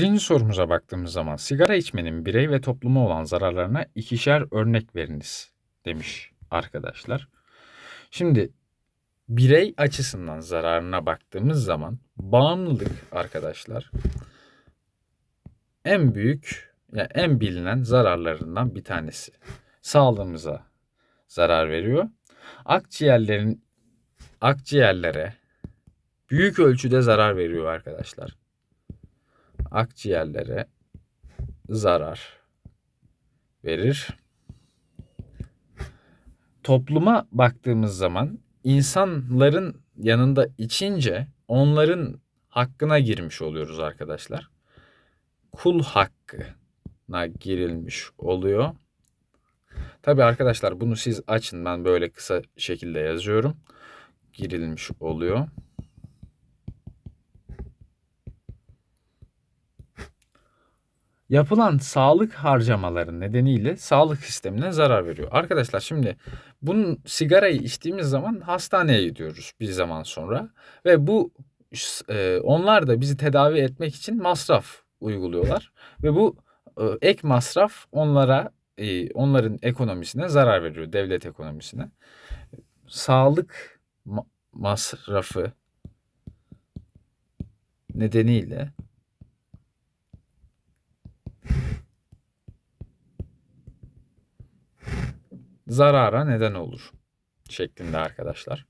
Birinci sorumuza baktığımız zaman sigara içmenin birey ve topluma olan zararlarına ikişer örnek veriniz demiş arkadaşlar. Şimdi birey açısından zararına baktığımız zaman bağımlılık arkadaşlar en büyük yani en bilinen zararlarından bir tanesi. Sağlığımıza zarar veriyor. Akciğerlerin akciğerlere büyük ölçüde zarar veriyor arkadaşlar. Akciğerlere zarar verir. Topluma baktığımız zaman insanların yanında içince onların hakkına girmiş oluyoruz arkadaşlar. Kul hakkına girilmiş oluyor. Tabi arkadaşlar bunu siz açın ben böyle kısa şekilde yazıyorum. Girilmiş oluyor. Yapılan sağlık harcamaları nedeniyle sağlık sistemine zarar veriyor. Arkadaşlar şimdi bunun sigarayı içtiğimiz zaman hastaneye gidiyoruz bir zaman sonra ve bu e, onlar da bizi tedavi etmek için masraf uyguluyorlar ve bu e, ek masraf onlara e, onların ekonomisine zarar veriyor devlet ekonomisine. Sağlık ma- masrafı nedeniyle zarara neden olur şeklinde arkadaşlar.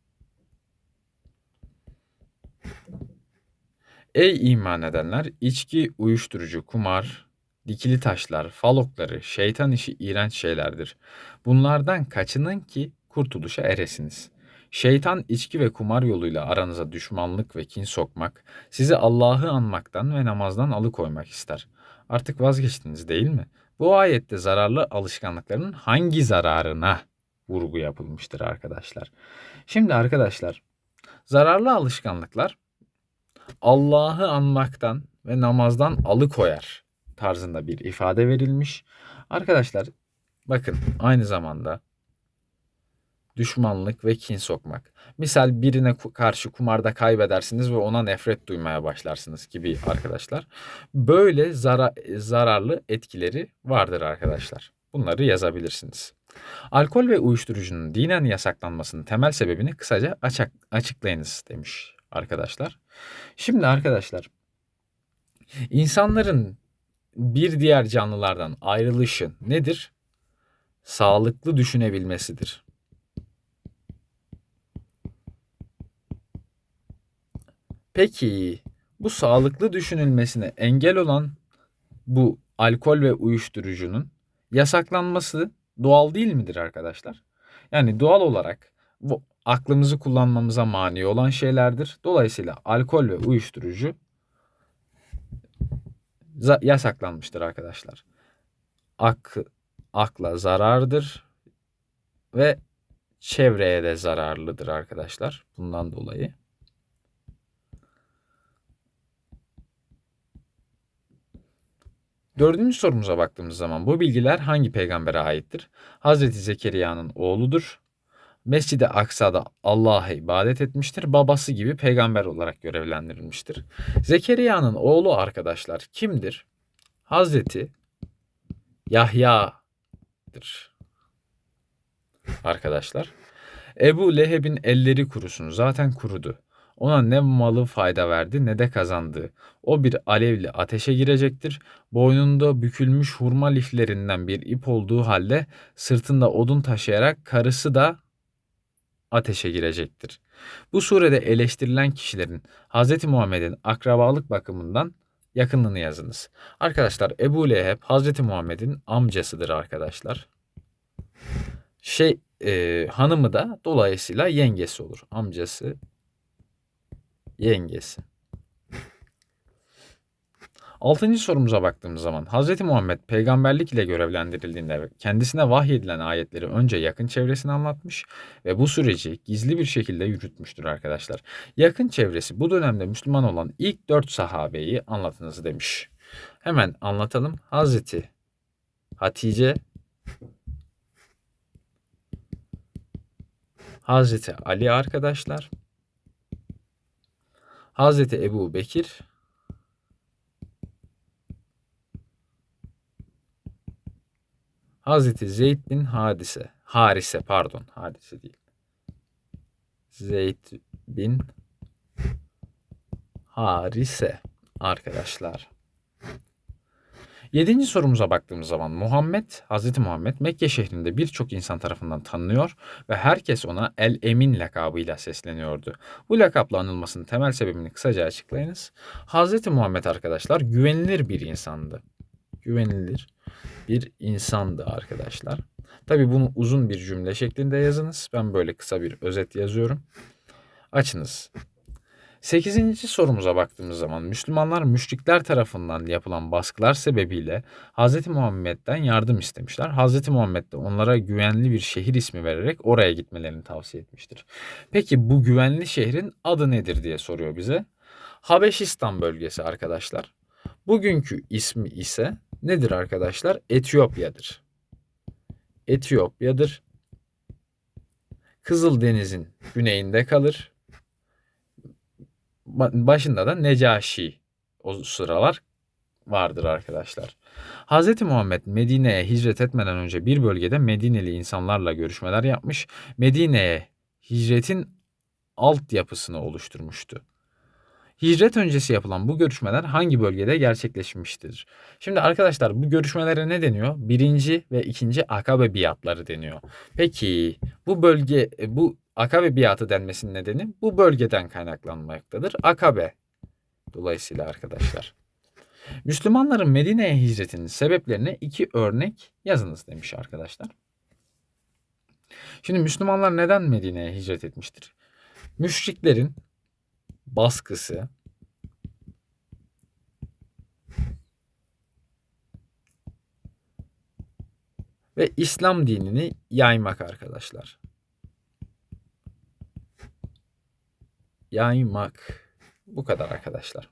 Ey iman edenler, içki, uyuşturucu, kumar, dikili taşlar, falokları, şeytan işi iğrenç şeylerdir. Bunlardan kaçının ki kurtuluşa eresiniz. Şeytan içki ve kumar yoluyla aranıza düşmanlık ve kin sokmak, sizi Allah'ı anmaktan ve namazdan alıkoymak ister. Artık vazgeçtiniz değil mi? Bu ayette zararlı alışkanlıkların hangi zararına vurgu yapılmıştır arkadaşlar? Şimdi arkadaşlar zararlı alışkanlıklar Allah'ı anmaktan ve namazdan alıkoyar tarzında bir ifade verilmiş. Arkadaşlar bakın aynı zamanda düşmanlık ve kin sokmak. Misal birine karşı kumarda kaybedersiniz ve ona nefret duymaya başlarsınız gibi arkadaşlar. Böyle zara zararlı etkileri vardır arkadaşlar. Bunları yazabilirsiniz. Alkol ve uyuşturucunun dinen yasaklanmasının temel sebebini kısaca açık, açıklayınız demiş arkadaşlar. Şimdi arkadaşlar insanların bir diğer canlılardan ayrılışı nedir? Sağlıklı düşünebilmesidir. Peki bu sağlıklı düşünülmesine engel olan bu alkol ve uyuşturucunun yasaklanması doğal değil midir arkadaşlar? Yani doğal olarak bu aklımızı kullanmamıza mani olan şeylerdir. Dolayısıyla alkol ve uyuşturucu yasaklanmıştır arkadaşlar. Ak, akla zarardır ve çevreye de zararlıdır arkadaşlar. Bundan dolayı. Dördüncü sorumuza baktığımız zaman bu bilgiler hangi peygambere aittir? Hazreti Zekeriya'nın oğludur. Mescid-i Aksa'da Allah'a ibadet etmiştir. Babası gibi peygamber olarak görevlendirilmiştir. Zekeriya'nın oğlu arkadaşlar kimdir? Hazreti Yahya'dır. Arkadaşlar. Ebu Leheb'in elleri kurusun. Zaten kurudu. Ona ne malı fayda verdi ne de kazandı. O bir alevli ateşe girecektir. Boynunda bükülmüş hurma liflerinden bir ip olduğu halde sırtında odun taşıyarak karısı da ateşe girecektir. Bu surede eleştirilen kişilerin Hz. Muhammed'in akrabalık bakımından yakınlığını yazınız. Arkadaşlar Ebu Leheb Hz. Muhammed'in amcasıdır arkadaşlar. Şey e, hanımı da dolayısıyla yengesi olur. Amcası yengesi. Altıncı sorumuza baktığımız zaman Hz. Muhammed peygamberlik ile görevlendirildiğinde kendisine vahyedilen ayetleri önce yakın çevresine anlatmış ve bu süreci gizli bir şekilde yürütmüştür arkadaşlar. Yakın çevresi bu dönemde Müslüman olan ilk dört sahabeyi anlatınız demiş. Hemen anlatalım. Hazreti Hatice, Hazreti Ali arkadaşlar, Hazreti Ebu Bekir Hazreti Zeyd bin Hadise. Harise pardon. Hadise değil. Zeyd bin Harise arkadaşlar. Yedinci sorumuza baktığımız zaman Muhammed, Hazreti Muhammed Mekke şehrinde birçok insan tarafından tanınıyor ve herkes ona El Emin lakabıyla sesleniyordu. Bu lakapla anılmasının temel sebebini kısaca açıklayınız. Hazreti Muhammed arkadaşlar güvenilir bir insandı. Güvenilir bir insandı arkadaşlar. Tabi bunu uzun bir cümle şeklinde yazınız. Ben böyle kısa bir özet yazıyorum. Açınız. Sekizinci sorumuza baktığımız zaman Müslümanlar müşrikler tarafından yapılan baskılar sebebiyle Hz. Muhammed'den yardım istemişler. Hz. Muhammed de onlara güvenli bir şehir ismi vererek oraya gitmelerini tavsiye etmiştir. Peki bu güvenli şehrin adı nedir diye soruyor bize. Habeşistan bölgesi arkadaşlar. Bugünkü ismi ise nedir arkadaşlar? Etiyopya'dır. Etiyopya'dır. Kızıldeniz'in güneyinde kalır. Ba- Başında da Necaşi o sıralar vardır arkadaşlar. Hz. Muhammed Medine'ye hicret etmeden önce bir bölgede Medineli insanlarla görüşmeler yapmış. Medine'ye hicretin altyapısını oluşturmuştu. Hicret öncesi yapılan bu görüşmeler hangi bölgede gerçekleşmiştir? Şimdi arkadaşlar bu görüşmelere ne deniyor? Birinci ve ikinci akabe biatları deniyor. Peki bu bölge bu akabe biatı denmesinin nedeni bu bölgeden kaynaklanmaktadır. Akabe dolayısıyla arkadaşlar. Müslümanların Medine'ye hicretinin sebeplerine iki örnek yazınız demiş arkadaşlar. Şimdi Müslümanlar neden Medine'ye hicret etmiştir? Müşriklerin baskısı, ve İslam dinini yaymak arkadaşlar. Yaymak. Bu kadar arkadaşlar.